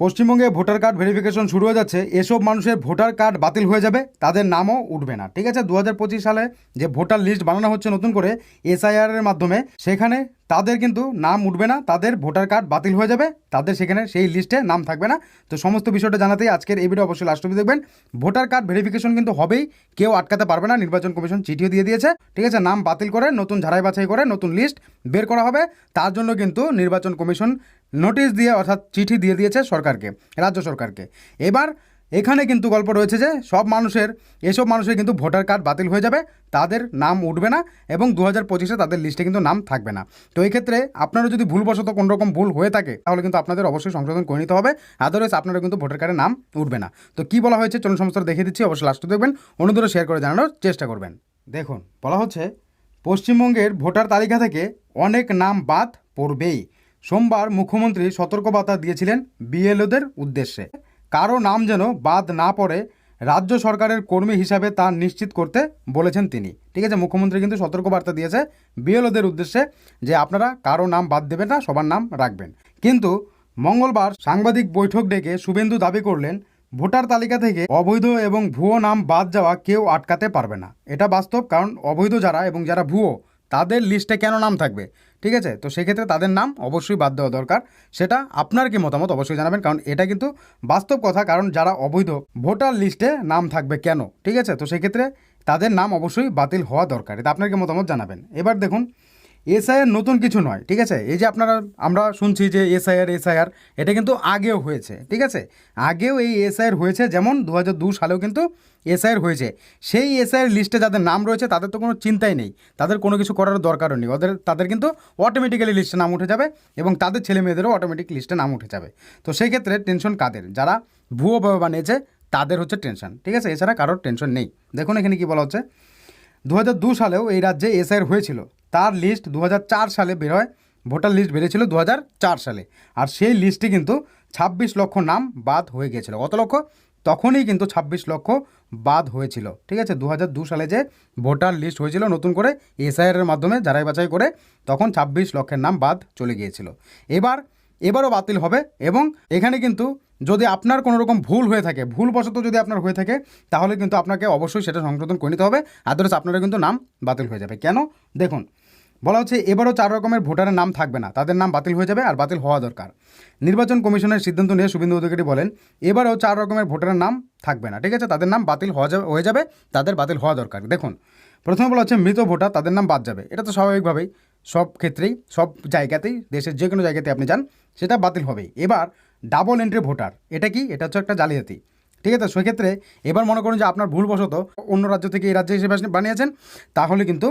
পশ্চিমবঙ্গে voter card verification শুরু হয়ে যাচ্ছে। এসব মানুষের ভোটার কার্ড বাতিল হয়ে যাবে, তাদের নামও উঠবে না। ঠিক আছে দু হাজার পঁচিশ সালে যে ভোটার লিস্ট বানানো হচ্ছে নতুন করে এসআইআর এর মাধ্যমে, সেখানে তাদের কিন্তু নাম উঠবে না, তাদের ভোটার কার্ড বাতিল হয়ে যাবে, তাদের সেখানে সেই লিস্টে নাম থাকবে না। তো সমস্ত বিষয়টা জানাতেই আজকের এই ভিডিও অবশ্যই লাস্ট অবধি দেখবেন। ভোটার কার্ড ভেরিফিকেশন কিন্তু হবেই, কেউ আটকাতে পারবে না, নির্বাচন কমিশন চিঠিও দিয়ে দিয়েছে। ঠিক আছে, নাম বাতিল করে, নতুন ঝাড়াই বাছাই করে, নতুন লিস্ট বের করা হবে। তার জন্য কিন্তু নির্বাচন কমিশন নোটিশ দিয়ে অর্থাৎ চিঠি দিয়ে দিয়েছে সরকারকে, রাজ্য সরকারকে। এবার এখানে কিন্তু গল্প রয়েছে যে, সব মানুষের, এসব মানুষের কিন্তু ভোটার কার্ড বাতিল হয়ে যাবে, তাদের নাম উঠবে না এবং দু হাজার পঁচিশে তাদের লিস্টে কিন্তু নাম থাকবে না। তো এই ক্ষেত্রে আপনারা যদি ভুলবশত কোনো রকম ভুল হয়ে থাকে, তাহলে কিন্তু আপনাদের অবশ্যই সংশোধন করে নিতে হবে। আদারওয়াইজ আপনারা কিন্তু ভোটার কার্ডের নাম উঠবে না। তো কী বলা হয়েছে চলুন সমস্ত দেখিয়ে দিচ্ছি, অবশ্যই লাস্টে দেখবেন অন্যদেরও শেয়ার করে জানানোর চেষ্টা করবেন। দেখুন, বলা হচ্ছে, পশ্চিমবঙ্গের ভোটার তালিকা থেকে অনেক নাম বাদ পড়বেই। সোমবার মুখ্যমন্ত্রী সতর্কবার্তা দিয়েছিলেন বিএলওদের উদ্দেশ্যে। কারও নাম যেন বাদ না পড়ে রাজ্য সরকারের কর্মী হিসাবে তা নিশ্চিত করতে বলেছেন তিনি। ঠিক আছে, মুখ্যমন্ত্রী কিন্তু সতর্কবার্তা দিয়েছে বিএলওদের উদ্দেশ্যে যে আপনারা কারও নাম বাদ দেবেন না, সবার নাম রাখবেন। কিন্তু মঙ্গলবার সাংবাদিক বৈঠক ডেকে শুভেন্দু দাবি করলেন, ভোটার তালিকা থেকে অবৈধ এবং ভুয়ো নাম বাদ যাওয়া কেউ আটকাতে পারবে না। এটা বাস্তব, কারণ অবৈধ যারা এবং যারা ভুয়ো তাদের লিস্টে কেন নাম থাকবে? ঠিক আছে? তো সেক্ষেত্রে তাদের নাম অবশ্যই বাদ দেওয়া দরকার। সেটা আপনার কি মতামত? অবশ্যই জানাবেন, কারণ এটা কিন্তু বাস্তব কথা, কারণ যারা অবৈধ ভোটার লিস্টে নাম থাকবে কেন? ঠিক আছে? তো সেক্ষেত্রে তাদের নাম অবশ্যই বাতিল হওয়া দরকার। এটা আপনার কি মতামত? জানাবেন। এবার দেখুন এসআইআর নতুন কিছু নয়, ঠিক আছে? এই যে আপনারা, আমরা শুনছি যে এসআইআর এসআইআর, এটা কিন্তু আগেও হয়েছে, ঠিক আছে? আগেও এই এসআইআর হয়েছে, যেমন দু দু সালেও কিন্তু এসআইআর হয়েছে। সেই এসআইআর লিস্টে যাদের নাম রয়েছে, তাদের তো কোনো চিন্তাই নেই। তাদের কোনো কিছু করার দরকারও নেই। ওদের, তাদের কিন্তু অটোমেটিক্যালি লিস্টে নাম উঠে যাবে এবং তাদের ছেলে মেয়েদেরও অটোমেটিক লিস্টে নাম উঠে যাবে। তো সেই ক্ষেত্রে টেনশন কাদের? যারা ভুয়োভাবে বানিয়েছে, তাদের হচ্ছে টেনশন ঠিক আছে? এছাড়া কারোর টেনশন নেই। দেখুন এখানে কি বলা হচ্ছে। দু সালেও এই রাজ্যে এসআইআর হয়েছিল। তার লিস্ট দু হাজার চার সালে বের হয়। ভোটার লিস্ট বেরিয়েছিল দু সালে। আর সেই লিস্টে কিন্তু ছাব্বিশ লক্ষ নাম বাদ হয়ে গিয়েছিল। কত লক্ষ? তখনই কিন্তু ছাব্বিশ লক্ষ বাদ হয়েছিল। ঠিক আছে? দু সালে যে ভোটার লিস্ট হয়েছিল নতুন করে এসআইআরের মাধ্যমে যারাই বাছাই করে, তখন ছাব্বিশ লক্ষের নাম বাদ চলে গিয়েছিল। এবার এবারও বাতিল হবে এবং এখানে কিন্তু যদি আপনার কোনো রকম ভুল হয়ে থাকে, ভুলবশত যদি আপনার হয়ে থাকে, তাহলে কিন্তু আপনাকে অবশ্যই সেটা সংশোধন করে নিতে হবে। আদারস আপনারা কিন্তু নাম বাতিল হয়ে যাবে। কেন? দেখুন, বলা হচ্ছে এবারও চার রকমের ভোটারের নাম থাকবে না। তাদের নাম বাতিল হয়ে যাবে আর বাতিল হওয়া দরকার। নির্বাচন কমিশনের সিদ্ধান্ত নিয়ে শুভেন্দু অধিকারী বলেন, এবারও চার রকমের ভোটারের নাম থাকবে না। ঠিক আছে, তাদের নাম বাতিল হওয়া যাবে, হয়ে যাবে, তাদের বাতিল হওয়া দরকার। দেখুন, প্রথমে বলা হচ্ছে মৃত ভোটার, তাদের নাম বাদ যাবে। এটা তো স্বাভাবিকভাবেই। সব ক্ষেত্রেই, সব জায়গাতেই, দেশের যে কোনো জায়গাতে আপনি যান, সেটা বাতিল হবেই। এবার ডাবল এন্ট্রি ভোটার এটা কি? এটা হচ্ছে একটা জালিয়াতি। ঠিক আছে? সেক্ষেত্রে এবার মনে করুন যে আপনার ভুলবশত অন্য রাজ্য থেকে এই রাজ্যে হিসেবে বানিয়েছেন, তাহলে কিন্তু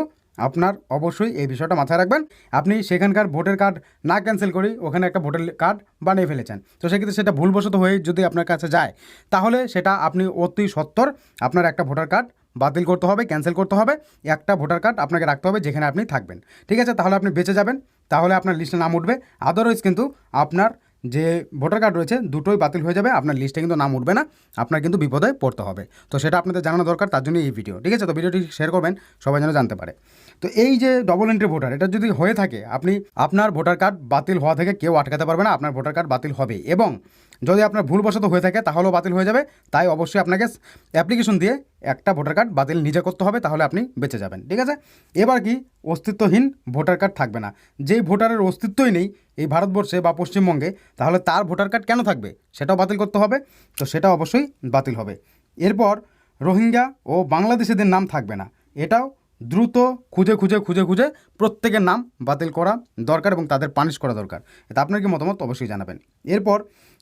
আপনার অবশ্যই এই বিষয়টা মাথায় রাখবেন। আপনি সেখানকার ভোটার কার্ড না ক্যান্সেল করেই ওখানে একটা ভোটার কার্ড বানিয়ে ফেলেছেন। তো সেক্ষেত্রে সেটা ভুলবশত হয়ে যদি আপনার কাছে যায়, তাহলে সেটা আপনি অতি সত্তর আপনার একটা ভোটার কার্ড বাতিল করতে হবে ক্যান্সেল করতে হবে। একটা ভোটার কার্ড আপনাকে রাখতে হবে যেখানে আপনি থাকবেন। ঠিক আছে? তাহলে আপনি বেঁচে যাবেন। তাহলে আপনার লিস্টে নাম উঠবে। আদারওয়াইজ কিন্তু আপনার যে ভোটার কার্ড রয়েছে, দুটোই বাতিল হয়ে যাবে। আপনার লিস্টে কিন্তু নাম উঠবে না। আপনার কিন্তু বিপদে পড়তে হবে। তো সেটা আপনাদের জানানো দরকার, তার জন্য এই ভিডিও ঠিক আছে? তো ভিডিওটি শেয়ার করবেন, সবাই যেন জানতে পারে। তো এই যে ডবল এন্ট্রি ভোটার এটা যদি হয়ে থাকে, আপনি, আপনার ভোটার কার্ড বাতিল হওয়া থেকে কেউ আটকাতে পারবে না, আপনার ভোটার কার্ড বাতিল হবে এবং যদি আপনার ভুলবশত হয়ে থাকে, তাহলেও বাতিল হয়ে যাবে। তাই অবশ্যই আপনাকে অ্যাপ্লিকেশন দিয়ে একটা ভোটার কার্ড বাতিল নিজে করতে হবে, তাহলে আপনি বেঁচে যাবেন। ঠিক আছে? এবার কি, অস্তিত্বহীন ভোটার কার্ড থাকবে না। যেই ভোটারের অস্তিত্বই নেই এই ভারতবর্ষে বা পশ্চিমবঙ্গে, তাহলে তার ভোটার কার্ড কেন থাকবে? সেটাও বাতিল করতে হবে। তো সেটা অবশ্যই বাতিল হবে। এরপর রোহিঙ্গা ও বাংলাদেশিদের নাম থাকবে না। এটাও দ্রুত খুঁজে খুঁজে খুঁজে খুঁজে প্রত্যেকের নাম বাতিল করা দরকার এবং তাদের পানিশ করা দরকার। এটা আপনার কি মতামত? অবশ্যই জানাবেন। এরপর,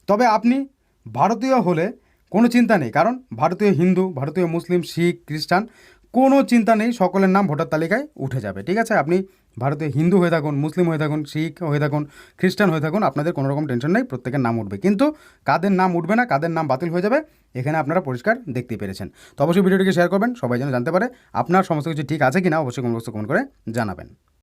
তবে আপনি ভারতীয় হলে কোনো চিন্তা নেই, কারণ ভারতীয় হিন্দু, ভারতীয় মুসলিম, শিখ, খ্রিস্টান কোনো চিন্তা নেই, সকলের নাম ভোটার তালিকায় উঠে যাবে, ঠিক আছে? আপনি ভারতে হিন্দু হয়ে থাকুন, মুসলিম হয়ে থাকুন, শিখ হয়ে থাকুন, খ্রিস্টান হয়ে থাকুন, আপনাদের কোনো রকম টেনশন নেই, প্রত্যেকের নাম উঠবে। কিন্তু কাদের নাম উঠবে না, কাদের নাম বাতিল হয়ে যাবে, এখানে আপনারা পরিষ্কার দেখতে পেরেছেন। তো অবশ্যই ভিডিওটিকে শেয়ার করবেন, সবাই যেন জানতে পারে আপনার সমস্ত কিছু ঠিক আছে কি না অবশ্যই কমেন্ট কমেন্ট করে জানাবেন।